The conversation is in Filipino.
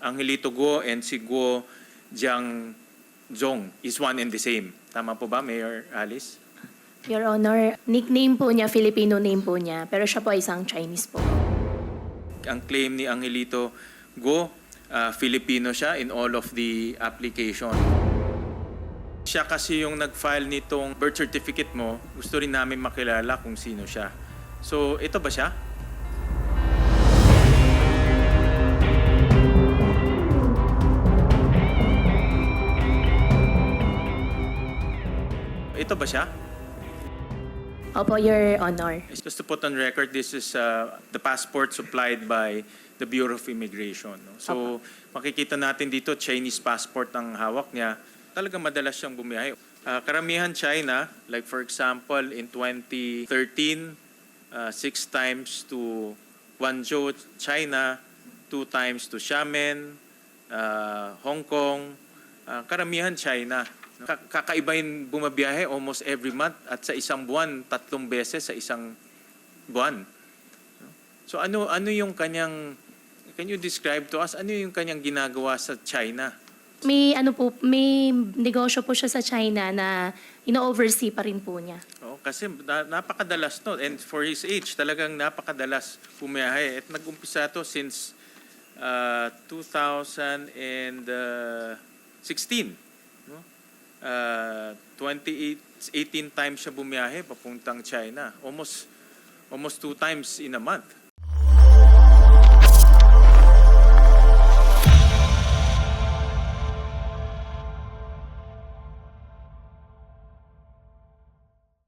Angelito Guo and si Guo Jiang Zhong is one and the same. Tama po ba, Mayor Alice? Your Honor, nickname po niya, Filipino name po niya, pero siya po ay isang Chinese po. Ang claim ni Angelito Guo, ah, Filipino siya in all of the application. Siya kasi yung nag-file nitong birth certificate mo. Gusto rin namin makilala kung sino siya. So, ito ba siya? Ito ba siya? Opo, Your Honor. Just to put on record, this is uh, the passport supplied by the Bureau of Immigration. no? So, makikita natin dito, Chinese passport ang hawak niya. Talaga madalas siyang bumiyahe. Uh, karamihan China, like for example, in 2013, uh, six times to Guangzhou, China, two times to Xiamen, uh, Hong Kong, uh, karamihan China. Ka- kakaiba yung bumabiyahe almost every month at sa isang buwan, tatlong beses sa isang buwan. So ano ano yung kanyang can you describe to us ano yung kanyang ginagawa sa China? May ano po, may negosyo po siya sa China na ino-oversee pa rin po niya. Oh, kasi na, napakadalas no and for his age talagang napakadalas bumiyahe at nag-umpisa to since uh, 2016 no? Uh, 28 18 times siya bumiyahe papuntang China. Almost almost two times in a month